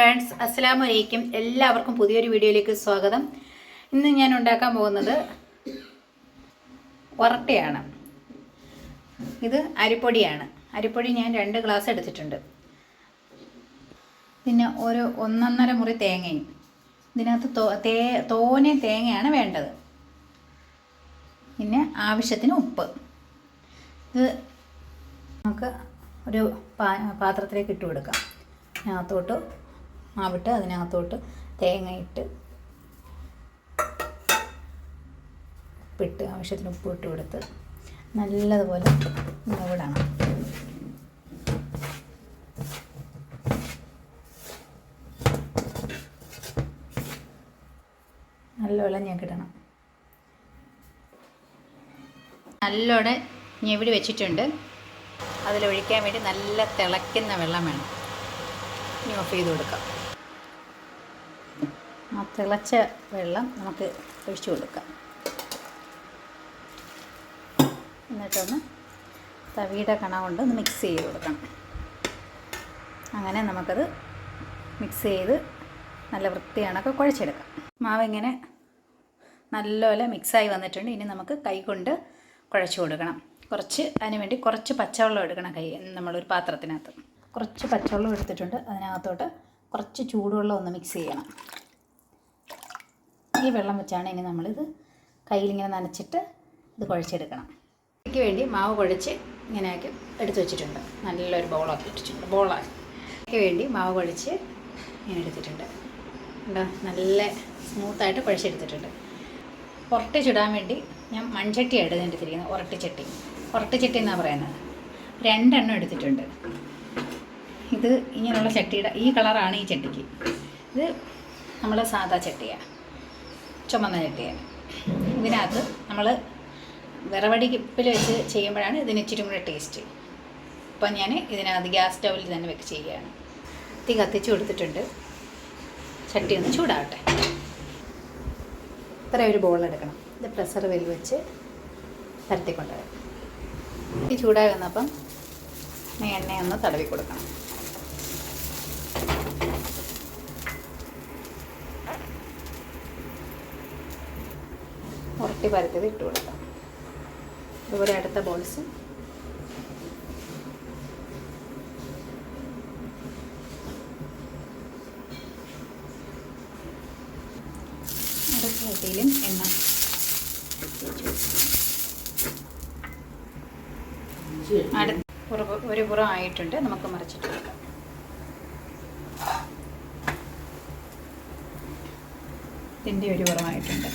Friends അസ്സലാമു അലൈക്കും എല്ലാവർക്കും പുതിയൊരു വീഡിയോയിലേക്ക് സ്വാഗതം. ഇന്ന് ഞാൻ ഉണ്ടാക്കാൻ പോകുന്നത് ഒറട്ടയാണ്. ഇത് അരിപ്പൊടിയാണ്. അരിപ്പൊടി ഞാൻ രണ്ട് ഗ്ലാസ് എടുത്തിട്ടുണ്ട്. പിന്നെ ഒരു ഒന്നൊന്നര മുറി തേങ്ങയും. ഇതിനകത്ത് തോ തോനെ തേങ്ങയാണ് വേണ്ടത്. പിന്നെ ആവശ്യത്തിന് ഉപ്പ്. ഇത് നമുക്ക് ഒരു പാത്രത്തിലേക്ക് ഇട്ട് കൊടുക്കാം. അതിനകത്തോട്ട് മാവിട്ട് അതിനകത്തോട്ട് തേങ്ങയിട്ട് ഉപ്പിട്ട് ആവശ്യത്തിന് ഉപ്പ് ഇട്ട് കൊടുത്ത് നല്ലതുപോലെ മൂടണം. നല്ലപോലെ ഞെക്കിടണം. നല്ലോടെ ഞെവിടി വെച്ചിട്ടുണ്ട്. അതിലൊഴിക്കാൻ വേണ്ടി നല്ല തിളയ്ക്കുന്ന വെള്ളം വേണം. ഇനി ഓഫ് ചെയ്ത് കൊടുക്കാം. തിളച്ച വെള്ളം നമുക്ക് ഒഴിച്ചു കൊടുക്കാം. എന്നിട്ടൊന്ന് തവിയുടെ കണ കൊണ്ട് ഒന്ന് മിക്സ് ചെയ്ത് കൊടുക്കണം അങ്ങനെ നമുക്കത് മിക്സ് ചെയ്ത് നല്ല വൃത്തിയാണൊക്കെ കുഴച്ചെടുക്കാം. മാവ് ഇങ്ങനെ നല്ലപോലെ മിക്സായി വന്നിട്ടുണ്ട്. ഇനി നമുക്ക് കൈ കൊണ്ട് കുഴച്ച് കൊടുക്കണം. കുറച്ച് അതിന് വേണ്ടി കുറച്ച് പച്ചവെള്ളം എടുക്കണം കൈ നമ്മളൊരു പാത്രത്തിനകത്ത്. കുറച്ച് പച്ചവെള്ളം എടുത്തിട്ടുണ്ട്. അതിനകത്തോട്ട് കുറച്ച് ചൂടുവെള്ളം ഒന്ന് മിക്സ് ചെയ്യണം. ഈ വെള്ളം വെച്ചാണ് ഇനി നമ്മളിത് കയ്യിലിങ്ങനെ നനച്ചിട്ട് ഇത് കുഴച്ചെടുക്കണം. ഇതിക്ക് വേണ്ടി മാവ് കുഴച്ച് ഇങ്ങനെയാക്കി എടുത്ത് വെച്ചിട്ടുണ്ട്. നല്ലൊരു ബോളാക്കി ഇട്ടിട്ടുണ്ട് ബോളാക്കി. ഇതിക്ക് വേണ്ടി മാവ് കുഴച്ച് ഇങ്ങനെ എടുത്തിട്ടുണ്ട്. ഉണ്ടോ നല്ല സ്മൂത്തായിട്ട് കുഴച്ചെടുത്തിട്ടുണ്ട്. പുറട്ട് ചുടാൻ വേണ്ടി ഞാൻ മൺചട്ടിയാണ് എടുത്തിരിക്കുന്നത് ഉരട്ടിച്ചട്ടി ഉരട്ടിച്ചട്ടി എന്നാണ് പറയുന്നത്? രണ്ടെണ്ണം എടുത്തിട്ടുണ്ട്. ഇത് ഇങ്ങനെയുള്ള ചട്ടിയുടെ ഈ കളറാണ് ഈ ചട്ടിക്ക്. ഇത് നമ്മൾ സാധാ ചട്ടിയാണ് ചുമന്ന ചട്ടിയാണ് ഇതിനകത്ത് നമ്മൾ വിറവടിപ്പിൽ വെച്ച് ചെയ്യുമ്പോഴാണ് ഇതിന് ഇച്ചിരി കൂടെ ടേസ്റ്റ്. അപ്പം ഞാൻ ഇതിനകത്ത് ഗ്യാസ് സ്റ്റൗവിൽ തന്നെ വെച്ച് ചെയ്യുകയാണ്. തീ കത്തിച്ച് കൊടുത്തിട്ടുണ്ട്. ചട്ടി ഒന്ന് ചൂടാവട്ടെ. ഇത്ര ഒരു ബോൾ എടുക്കണം. ഇത് പ്രഷർ വെൽ വെച്ച് പരത്തിക്കൊണ്ടുവരാം ചൂടായി വന്നപ്പം എണ്ണയൊന്ന് തടവി കൊടുക്കണം. ഉരട്ടി പരത്തിയത് ഇട്ട് കൊടുക്കാം. അതുപോലെ അടുത്ത ബോൾസും അടുത്ത എണ്ണ അടുത്ത ഒരു പുറം ആയിട്ടുണ്ട്. നമുക്ക് മറിച്ചിട്ട് കൊടുക്കാം ഇതിന്റെ ഒരു പുറമായിട്ടുണ്ട്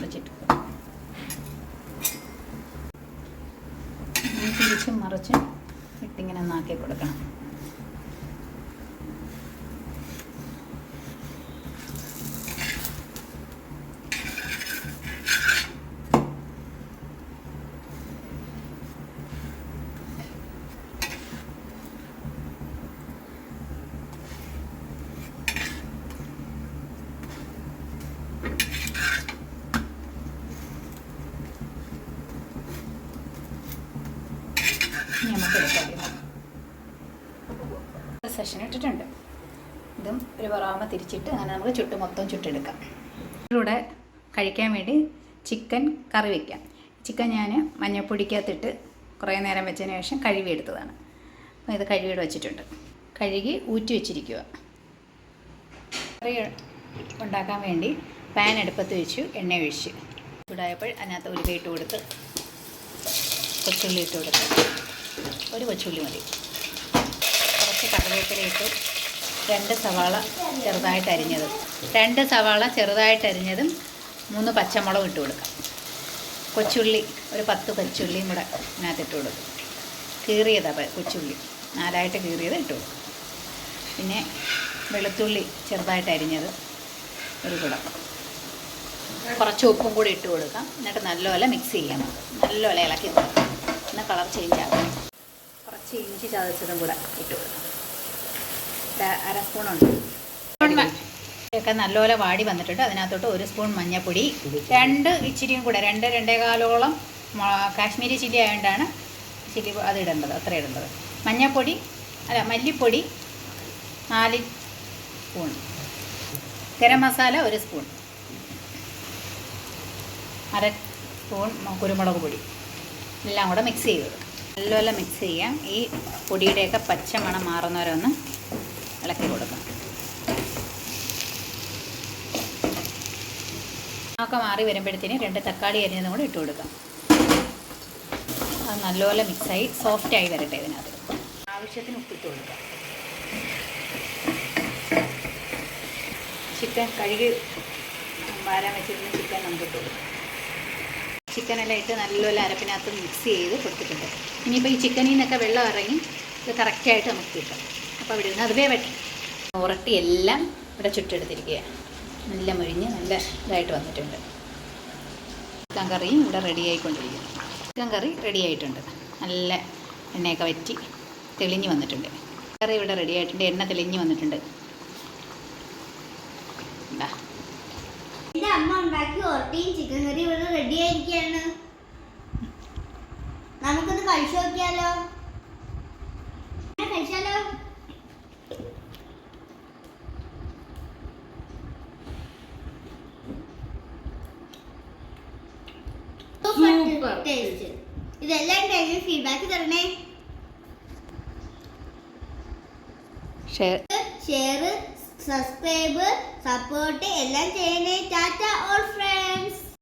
മറിച്ചിട്ട് കൊടുക്കാം. ഇനി തിരിച്ചും മറിച്ചും ഇട്ടിങ്ങനെ ഒന്നാക്കി കൊടുക്കണം ഇനി നമുക്ക് എടുക്കാം സെഷൻ ഇട്ടിട്ടുണ്ട്. ഇതും ഒരു പുറമാകുമ്പോൾ തിരിച്ചിട്ട് അങ്ങനെ നമുക്ക് ചുട്ട് മൊത്തം ചുട്ടെടുക്കാം. ഇതിലൂടെ കഴിക്കാൻ വേണ്ടി ചിക്കൻ കറി വയ്ക്കാം ചിക്കൻ ഞാൻ മഞ്ഞപ്പൊടിക്കകത്തിട്ട് കുറേ നേരം വെച്ചതിന് ശേഷം കഴുകി എടുത്തതാണ് അപ്പോൾ ഇത് കഴുകിയിട്ട് വെച്ചിട്ടുണ്ട്. കഴുകി ഊറ്റി വെച്ചിരിക്കുക കറി ഉണ്ടാക്കാൻ വേണ്ടി പാൻ അടുപ്പത്ത് വെച്ചു എണ്ണ ഒഴിച്ച്. ചൂടായപ്പോൾ അതിനകത്ത് ഇട്ട് കൊടുത്ത് കൊച്ചുള്ളി ഇട്ട് കൊടുത്ത്. ഒരു കൊച്ചുള്ളി മതി. കുറച്ച് കറിവേപ്പില ഇട്ട് രണ്ട് സവാള ചെറുതായിട്ട് അരിഞ്ഞത്. രണ്ട് സവാള ചെറുതായിട്ട് അരിഞ്ഞതും മൂന്ന് പച്ചമുളക് ഇട്ട് കൊടുക്കാം. കൊച്ചുള്ളി ഒരു പത്ത് കൊച്ചുള്ളിയും കൂടെ ഇതിനകത്ത് ഇട്ട് കൊടുക്കും കീറിയതാണ് കൊച്ചുള്ളി. നാലായിട്ട് കീറിയത് ഇട്ട് കൊടുക്കും. പിന്നെ വെളുത്തുള്ളി ചെറുതായിട്ട് അരിഞ്ഞത് ഒരു കുടം. കുറച്ച് ഉപ്പും കൂടി ഇട്ട് കൊടുക്കാം. എന്നിട്ട് നല്ലപോലെ മിക്സ് ചെയ്യാം. നല്ലപോലെ ഇളക്കി കൊടുക്കാം. എന്നാൽ കളർ ചേഞ്ച് ആകും കുറച്ച് ഇഞ്ചി ചതച്ചതും കൂടെ ഇട്ട് കൊടുക്കാം. അര സ്പൂണുണ്ട്. ഒക്കെ നല്ലപോലെ വാടി വന്നിട്ടുണ്ട്. അതിനകത്തോട്ട് ഒരു സ്പൂൺ മഞ്ഞൾപ്പൊടി രണ്ട് ഇച്ചിരിയും കൂടെ രണ്ട് രണ്ടേകാലോളം കാശ്മീരി ചില്ലി ആയതുകൊണ്ടാണ് ചില്ലി അത് ഇടേണ്ടത് അത്ര ഇടേണ്ടത്. മഞ്ഞൾപ്പൊടി അല്ല മല്ലിപ്പൊടി നാല് സ്പൂൺ. ഗരം മസാല ഒരു സ്പൂൺ. അര സ്പൂൺ കുരുമുളക് പൊടി. എല്ലാം കൂടെ മിക്സ് ചെയ്ത് നല്ലപോലെ മിക്സ് ചെയ്യാം. ഈ പൊടിയുടെയൊക്കെ പച്ചമണം മണം മാറുന്നവരെ ഒന്ന് ഇളക്കി കൊടുക്കാം. ഒക്കെ മാറി വരുമ്പോഴത്തേന് രണ്ട് തക്കാളി അരിഞ്ഞതും കൂടെ ഇട്ട് കൊടുക്കാം. അത് നല്ലപോലെ മിക്സായി സോഫ്റ്റായി വരട്ടെ ഇതിനകത്ത്. ആവശ്യത്തിന് ഉപ്പിട്ട് കൊടുക്കാം. ചിക്കൻ കഴുകി വാരാൻ വെച്ചിരുന്ന ചിക്കൻ നമുക്ക് ഇട്ട് കൊടുക്കാം. ചിക്കനെല്ലാം ഇട്ട് നല്ലപോലെ അരപ്പിനകത്ത് മിക്സ് ചെയ്ത് കൊടുത്തിട്ടുണ്ട്. ഇനിയിപ്പോൾ ഈ ചിക്കനിൽ നിന്നൊക്കെ വെള്ളം ഇറങ്ങി ഇത് കറക്റ്റായിട്ട് നമുക്ക് കിട്ടും. അപ്പോൾ അവിടെ നിന്ന് അത് വേവട്ടെ ഉരട്ടി എല്ലാം ഇവിടെ ചുറ്റെടുത്തിരിക്കുക നല്ല മുഴിഞ്ഞ് നല്ല ഇതായിട്ട് വന്നിട്ടുണ്ട്. ചിക്കൻ കറിയും ഇവിടെ റെഡി ആയിക്കൊണ്ടിരിക്കുന്നു. ചിക്കൻ കറി റെഡി ആയിട്ടുണ്ട്. നല്ല എണ്ണയൊക്കെ വറ്റി തെളിഞ്ഞ് വന്നിട്ടുണ്ട്. കറി ഇവിടെ റെഡി ആയിട്ടുണ്ട്. എണ്ണ തെളിഞ്ഞ് വന്നിട്ടുണ്ട്. ചിക്കൻ കറി ഇവിടെ റെഡി ആയിരിക്കുകയാണ്. നമുക്കൊന്ന് കഴിച്ചു നോക്കിയാലോ? ടേസ്റ്റ് ഇതെല്ലാം കഴിഞ്ഞ് ഫീഡ്ബാക്ക് തരണേ. ഷെയർ ഷെയർ സബ്സ്ക്രൈബ് സപ്പോർട്ട് എല്ലാം ചെയ്യണേ. Tata all friends